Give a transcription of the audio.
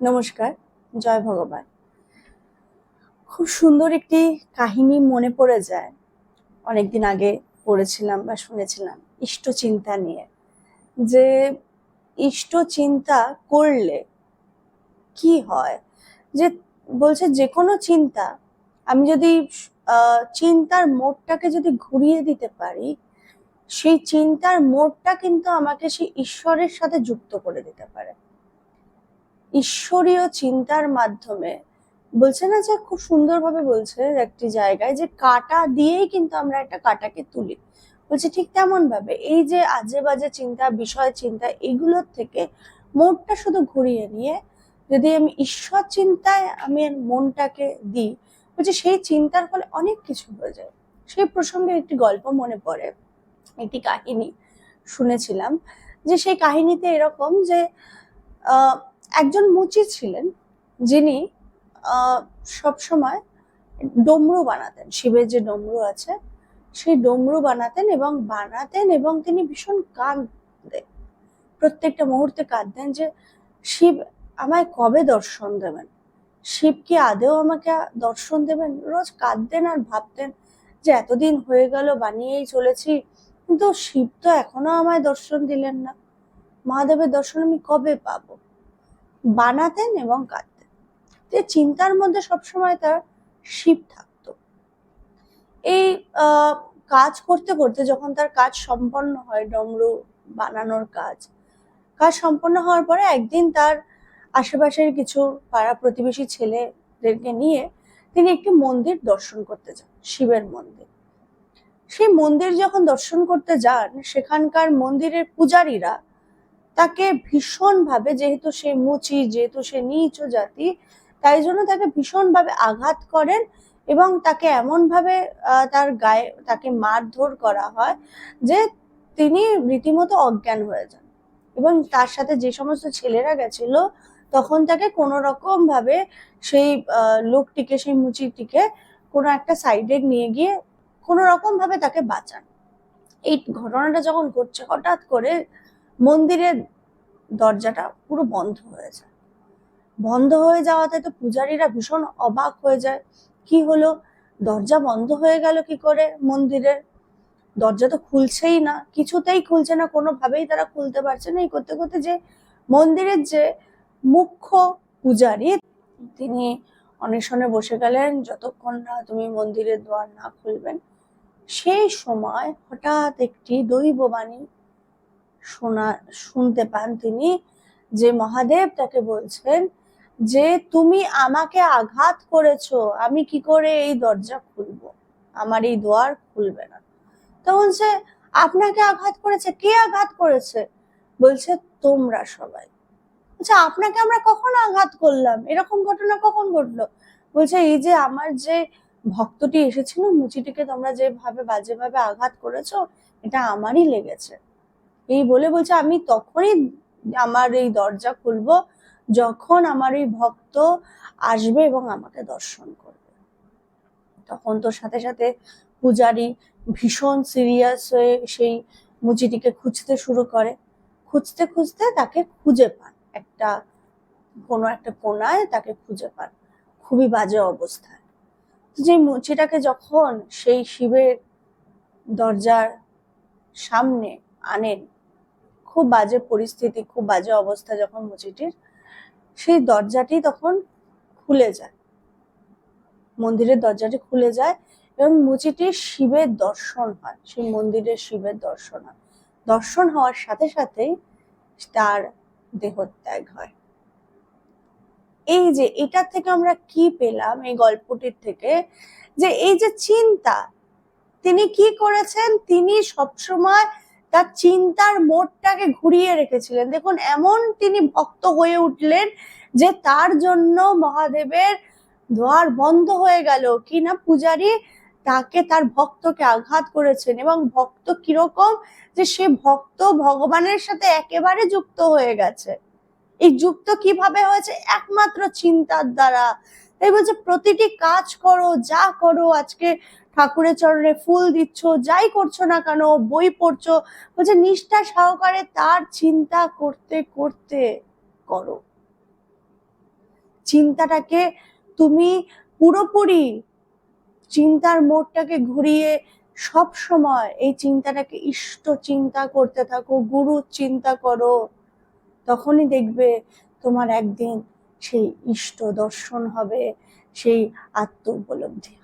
নমস্কার, জয় ভগবান। খুব সুন্দর একটি কাহিনী মনে পড়ে যায়। অনেকদিন আগে পড়েছিলাম বা শুনেছিলাম ইষ্ট চিন্তা নিয়ে, যে ইষ্ট চিন্তা করলে কি হয়? যে বলছে যে কোনো চিন্তা, আমি যদি চিন্তার মোড়টাকে যদি ঘুরিয়ে দিতে পারি, সেই চিন্তার মোড়টা কিন্তু আমাকে সেই ঈশ্বরের সাথে যুক্ত করে দিতে পারে। ঈশ্বরীয় চিন্তার মাধ্যমে বলছে না যে খুব সুন্দরভাবে বলছে একটি জায়গায় যে কাটা দিয়েই কিন্তু আমরা একটা কাটাকে তুলি। বলছে ঠিক তেমন ভাবে এই যে আজে বাজে চিন্তা বিষয় চিন্তা এগুলোর থেকে মোড়টা শুধু ঘুরিয়ে নিয়ে যদি আমি ঈশ্বর চিন্তায় আমি মনটাকে দিই বলছে সেই চিন্তার ফলে অনেক কিছু হয়ে যায়। সেই প্রসঙ্গে একটি গল্প মনে পড়ে একটি কাহিনী শুনেছিলাম যে সেই কাহিনীতে এরকম যে আহ, একজন মুচি ছিলেন যিনি সবসময় ডমরু বানাতেন। শিবের যে ডমরু আছে, সেই ডমরু বানাতেন এবং বানাতেন এবং তিনি ভীষণ কাঁদতেন। প্রত্যেকটা মুহূর্তে কাঁদতেন যে, শিব আমায় কবে দর্শন দেবেন? শিব কি আদেও আমাকে দর্শন দেবেন? রোজ কাঁদতেন আর ভাবতেন যে, এতদিন হয়ে গেল, বানিয়েই চলেছি, কিন্তু শিব তো এখনও আমায় দর্শন দিলেন না। মহাদেবের দর্শন আমি কবে পাবো? বানাতেন এবং কাঁদতেন। যে চিন্তার মধ্যে সবসময় তার শিব থাকতো। এই কাজ করতে করতে যখন তার কাজ সম্পন্ন হয়, ডমরু বানানোর কাজ কাজ সম্পন্ন হওয়ার পরে একদিন তার আশেপাশের কিছু পাড়া প্রতিবেশী ছেলেদেরকে নিয়ে তিনি একটি মন্দির দর্শন করতে যান, শিবের মন্দির। সেই মন্দির যখন দর্শন করতে যান, সেখানকার মন্দিরের পূজারীরা তাকে ভীষণভাবে, যেহেতু সে মুচি, যেহেতু সে নিচ জাতি, তাই জন্য তাকে ভীষণভাবে আঘাত করেন এবং তাকে এমনভাবে তার গায়ে, তাকে মারধর করা হয় যে তিনি রীতিমতো অজ্ঞান হয়ে যান। এবং তার সাথে যে সমস্ত ছেলেরা গেছিল, তখন তাকে কোনো রকম ভাবে সেই লোকটিকে, সেই মুচিটিকে কোনো একটা সাইডে নিয়ে গিয়ে কোনো রকম ভাবে তাকে বাঁচান। এই ঘটনাটা যখন ঘটছে, হঠাৎ করে মন্দিরের দরজাটা পুরো বন্ধ হয়ে যায়। বন্ধ হয়ে যাওয়াতে তো পূজারীরা ভীষণ অবাক হয়ে যায়। কি হলো? দরজা বন্ধ হয়ে গেল কি করে মন্দিরের? দরজা তো খুলছেই না। কিছুতেই খুলছে না। কোনোভাবেই তারা খুলতে পারছে না। এই করতে করতে যে মন্দিরের যে মুখ্য পূজারী, তিনি অনশনে বসে গেলেন। যতক্ষণ না তুমি মন্দিরের দ্বার না খুলবেন, সেই সময় হঠাৎ একটি দৈববাণী শোনা, শুনতে পান তিনি, যে মহাদেব তাকে বলছেন যে, তুমি আমাকে আঘাত করেছ, আমি কি করে এই দরজা খুলবো? আমার এই দোয়ার খুলবে না। তো বলছে, আপনাকে আঘাত করেছে, কে আঘাত করেছে? বলছে, তোমরা সবাই। আচ্ছা আপনাকে আমরা কখন আঘাত করলাম? এরকম ঘটনা কখন ঘটলো? বলছে, এই যে আমার যে ভক্তটি এসেছিল, মুচিটিকে তোমরা যেভাবে বাজেভাবে আঘাত করেছ, এটা আমারই লেগেছে। এই বলে বলছে, আমি তখনই আমার এই দরজা খুলবো যখন আমার এই ভক্ত আসবে এবং আমাকে দর্শন করবে। তখন তো সাথে সাথে পূজারি ভীষণ সিরিয়াস হয়ে সেই মুচিটিকে খুঁজতে শুরু করে। খুঁজতে খুঁজতে তাকে খুঁজে পান। একটা, কোনো একটা কোনায় তাকে খুঁজে পান। খুবই বাজে অবস্থায়। যে মুচিটাকে যখন সেই শিবের দরজার সামনে আনেন খুব বাজে পরিস্থিতি, খুব বাজে অবস্থা যখন মুচিটির সেই দরজাটি তখন খুলে যায়। মন্দিরের দরজাটি খুলে যায় এবং মুচিটির শিবের দর্শন হয়, সেই মন্দিরের শিবের দর্শন হয়। দর্শন হওয়ার সাথে সাথেই তার দেহত্যাগ হয়। এই যে এটা থেকে আমরা কি পেলাম এই গল্পটির থেকে, যে এই যে চিন্তা, তিনি কি করেছেন? তিনি সবসময় তার চিন্তার মোড়টাকে ঘুরিয়ে রেখেছিলেন। দেখুন, এমন তিনি ভক্ত হয়ে উঠলেন যে তার জন্য মহাদেবের দ্বার বন্ধ হয়ে গেল। কি না পূজারী তাকে তার ভক্তকে আঘাত করেছেন এবং ভক্ত কীরকম যে সে ভক্ত ভগবানের সাথে একেবারে যুক্ত হয়ে গেছে। এই যুক্ত কীভাবে হয়েছে? একমাত্র চিন্তার দ্বারা। তাই বলছে, প্রতিটি কাজ করো, যা করো, আজকে ঠাকুরের চরণে ফুল দিচ্ছ, যাই করছ না কেন, বই পড়ছো। বলছে, নিষ্ঠা সহকারে তার চিন্তা করতে করতে করো। চিন্তাটাকে তুমি পুরোপুরি চিন্তার মোড়টাকে ঘুরিয়ে সব সময় এই চিন্তাটাকে ইষ্ট চিন্তা করতে থাকো, গুরু চিন্তা করো। তখনই দেখবে তোমার একদিন সেই ইষ্ট দর্শন হবে সেই আত্ম উপলব্ধি।